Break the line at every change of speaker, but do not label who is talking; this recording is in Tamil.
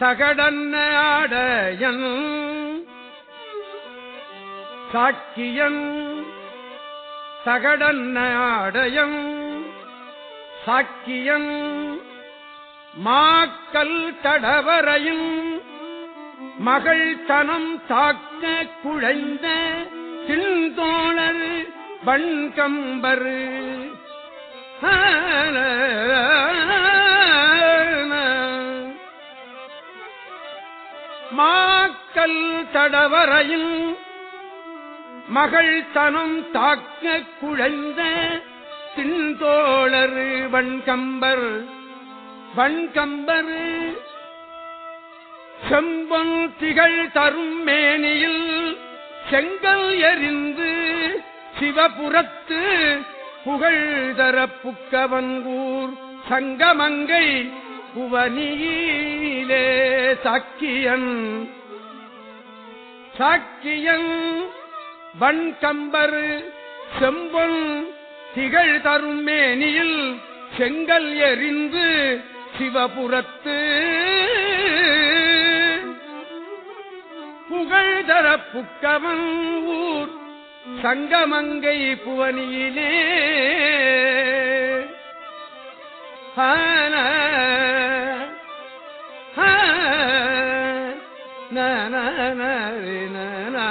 தகடன்னாடையன் சாக்கியன் தகடன்ன ஆடையன் சாக்கியன் மாக்கல் தடவரையும் மகள் தனம் தாக்க குழைந்த சிந்தோழர் வண்கம்பரு. மாக்கல் தடவரையில் மகள் தனம் தாக்க குழைந்த தின்தோழர் வண்கம்பர் வண்கம்பர் செம்பன் திகழ் தரும் மேனியில் செங்கல் எறிந்து சிவபுரத்து புகழ் தர புக்கவன்கூர் சங்கமங்கை புவனியிலே சாக்கியன். சாக்கியன் வண்கம்பர் செம்பொன் திகழ் தரும் மேனியில் செங்கல் எறிந்து சிவபுரத்து. புகழ்தர புக்கவன் ஊர் சங்கமங்கை புவனியிலே. ஆன na na na na na